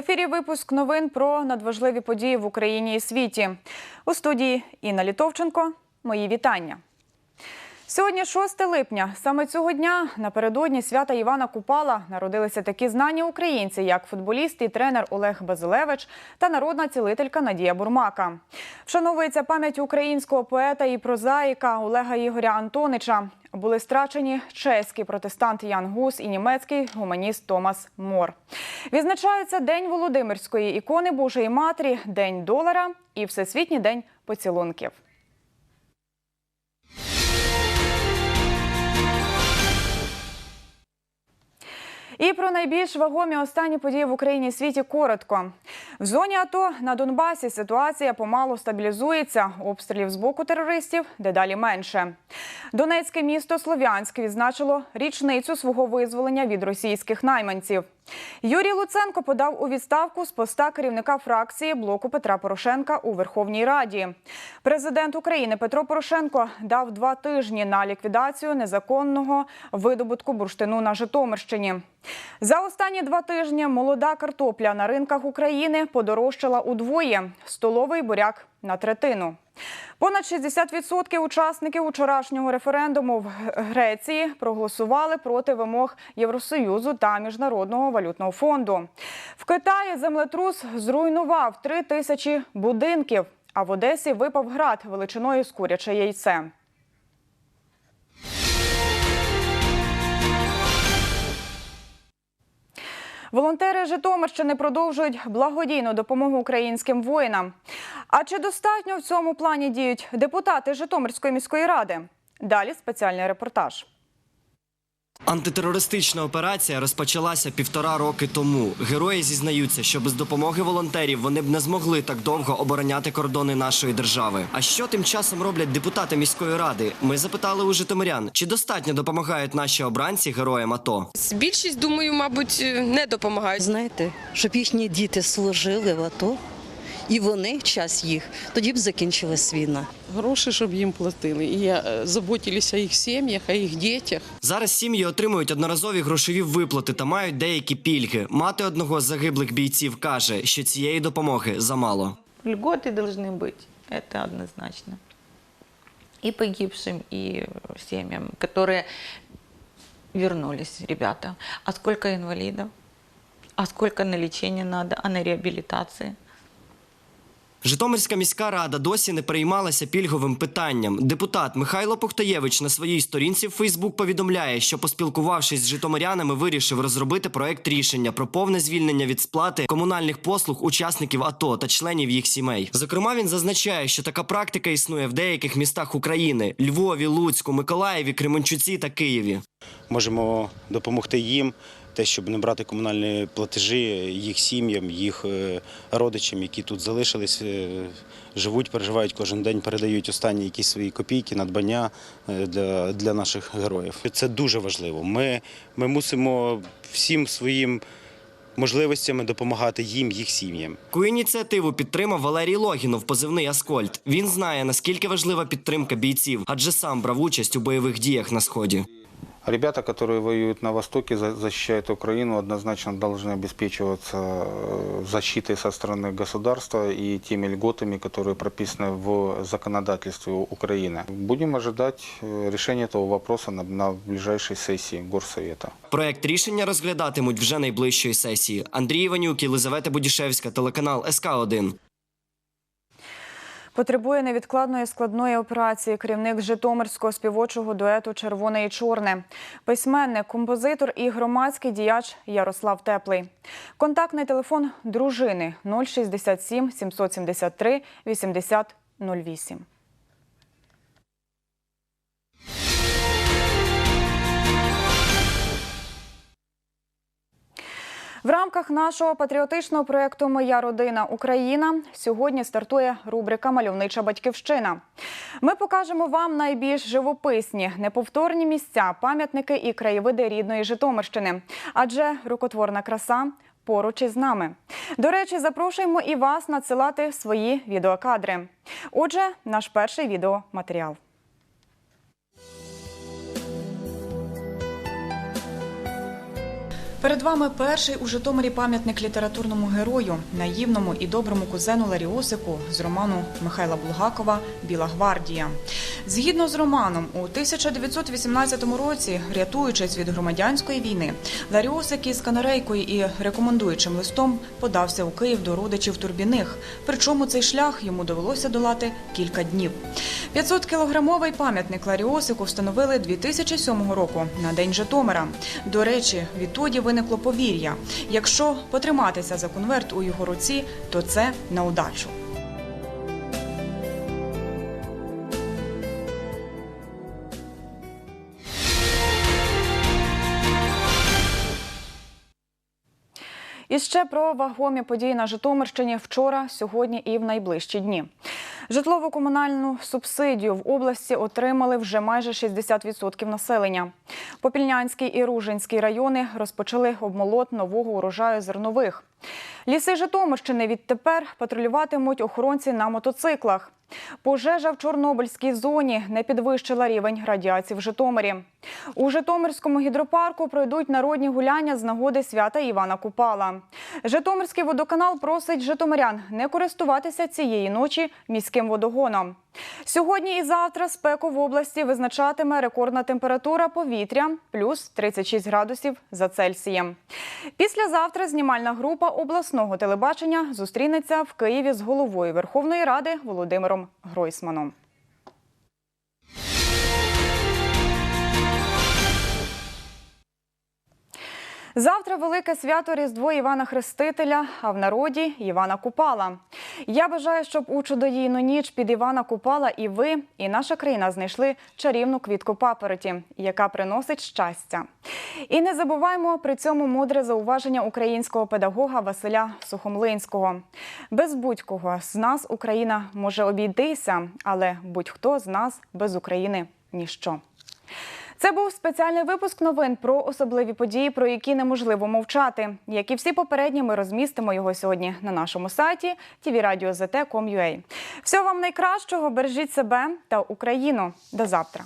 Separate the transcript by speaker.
Speaker 1: ефірі випуск новин про надважливі події в Україні і світі. У студії Інна Літовченко. Мої вітання. Сьогодні 6 липня. Саме цього дня напередодні свята Івана Купала народилися такі знані українці, як футболіст і тренер Олег Базилевич та народна цілителька Надія Бурмака. Вшановується пам'ять українського поета і прозаїка Олега Ігоря Антонича. Були страчені чеський протестант Ян Гус і німецький гуманіст Томас Мор. Відзначаються День Володимирської ікони Божої Матері, День долара і Всесвітній день поцілунків. І про найбільш вагомі останні події в Україні і світі коротко. В зоні АТО на Донбасі ситуація помалу стабілізується. Обстрілів з боку терористів дедалі менше. Донецьке місто Слов'янськ відзначило річницю свого визволення від російських найманців. Юрій Луценко подав у відставку з поста керівника фракції блоку Петра Порошенка у Верховній Раді. Президент України Петро Порошенко дав два тижні на ліквідацію незаконного видобутку бурштину на Житомирщині. За останні два тижні молода картопля на ринках України подорожчала удвоє. Столовий буряк на третину. Понад 60% учасників вчорашнього референдуму в Греції проголосували проти вимог Євросоюзу та Міжнародного валютного фонду. В Китаї землетрус зруйнував три тисячі будинків, а в Одесі випав град величиною з куряче яйце. Волонтери Житомирщини продовжують благодійну допомогу українським воїнам. А чи достатньо в цьому плані діють депутати Житомирської міської ради? Далі спеціальний репортаж.
Speaker 2: Антитерористична операція розпочалася півтора роки тому. Герої зізнаються, що без допомоги волонтерів вони б не змогли так довго обороняти кордони нашої держави. А що тим часом роблять депутати міської ради? Ми запитали у житомирян, чи достатньо допомагають наші обранці героям АТО.
Speaker 3: Більшість, думаю, мабуть, не допомагають.
Speaker 4: Знаєте, щоб їхні діти служили в АТО, і вони час їх, тоді б закінчилась війна.
Speaker 5: гроші, щоб їм платили. І я е, заботилися о їх сім'ях, о їх дітях.
Speaker 2: Зараз сім'ї отримують одноразові грошові виплати та мають деякі пільги. Мати одного з загиблих бійців каже, що цієї допомоги замало.
Speaker 6: Льготы должны быть, это однозначно. И погибшим, и семьям, которые вернулись, ребята. А сколько инвалидов? А сколько на лечение надо? А на реабилитации?
Speaker 2: Житомирська міська рада досі не переймалася пільговим питанням. Депутат Михайло Пухтаєвич на своїй сторінці в Фейсбук повідомляє, що поспілкувавшись з житомирянами, вирішив розробити проект рішення про повне звільнення від сплати комунальних послуг учасників АТО та членів їх сімей. Зокрема, він зазначає, що така практика існує в деяких містах України: Львові, Луцьку, Миколаєві, Кременчуці та Києві.
Speaker 7: Можемо допомогти їм, те, щоб не брати комунальні платежі їх сім'ям, їх е, родичам, які тут залишились, е, живуть, переживають кожен день, передають останні якісь свої копійки, надбання е, для, для наших героїв. Це дуже важливо. Ми, ми мусимо всім своїм можливостями допомагати їм, їх сім'ям.
Speaker 2: Таку ініціативу підтримав Валерій Логінов, позивний Аскольд. Він знає наскільки важлива підтримка бійців, адже сам брав участь у бойових діях на сході.
Speaker 8: Ребята, которые воюют на Востоке, за- защищают Украину, однозначно должны обеспечиваться э, защитой со стороны государства и теми льготами, которые прописаны в законодательстве Украины. Будем ожидать э, решения этого вопроса на, на ближайшей сессии Горсовета.
Speaker 2: Проект рішення розглядатимуть вже найближчої сесії. Андрій Іванюк, Єлизавета Будішевська, телеканал СК 1
Speaker 1: Потребує невідкладної складної операції. Керівник Житомирського співочого дуету Червоне і чорне, письменник, композитор і громадський діяч Ярослав Теплий. Контактний телефон дружини 067 773 80 В рамках нашого патріотичного проєкту Моя родина Україна сьогодні стартує рубрика Мальовнича батьківщина. Ми покажемо вам найбільш живописні, неповторні місця, пам'ятники і краєвиди рідної Житомирщини. Адже рукотворна краса поруч із нами. До речі, запрошуємо і вас надсилати свої відеокадри. Отже, наш перший відеоматеріал. Перед вами перший у Житомирі пам'ятник літературному герою, наївному і доброму кузену Ларіосику з роману Михайла Булгакова Біла гвардія. Згідно з романом, у 1918 році, рятуючись від громадянської війни, Ларіосик із канарейкою і рекомендуючим листом подався у Київ до родичів Турбіних. Причому цей шлях йому довелося долати кілька днів. 500-кілограмовий пам'ятник Ларіосику встановили 2007 року на День Житомира. До речі, відтоді виникло повір'я. Якщо потриматися за конверт у його руці, то це на удачу. І ще про вагомі події на Житомирщині вчора, сьогодні і в найближчі дні. Житлово-комунальну субсидію в області отримали вже майже 60% населення. Попільнянський і Ружинський райони розпочали обмолот нового урожаю зернових. Ліси Житомирщини відтепер патрулюватимуть охоронці на мотоциклах. Пожежа в Чорнобильській зоні не підвищила рівень радіації в Житомирі. У Житомирському гідропарку пройдуть народні гуляння з нагоди свята Івана Купала. Житомирський водоканал просить житомирян не користуватися цієї ночі міським водогоном. Сьогодні і завтра спеку в області визначатиме рекордна температура повітря плюс 36 градусів за Цельсієм. Післязавтра знімальна група обласного телебачення зустрінеться в Києві з головою Верховної Ради Володимиром Гройсманом. Завтра велике свято Різдво Івана Хрестителя, а в народі Івана Купала. Я бажаю, щоб у чудодійну ніч під Івана Купала і ви, і наша країна знайшли чарівну квітку папороті, яка приносить щастя. І не забуваймо при цьому мудре зауваження українського педагога Василя Сухомлинського. Без будь-кого з нас Україна може обійдися, але будь-хто з нас без України ніщо. Це був спеціальний випуск новин про особливі події, про які неможливо мовчати. Як і всі попередні, ми розмістимо його сьогодні на нашому сайті tvradio.zt.com.ua. Всього вам найкращого, бережіть себе та Україну. До завтра.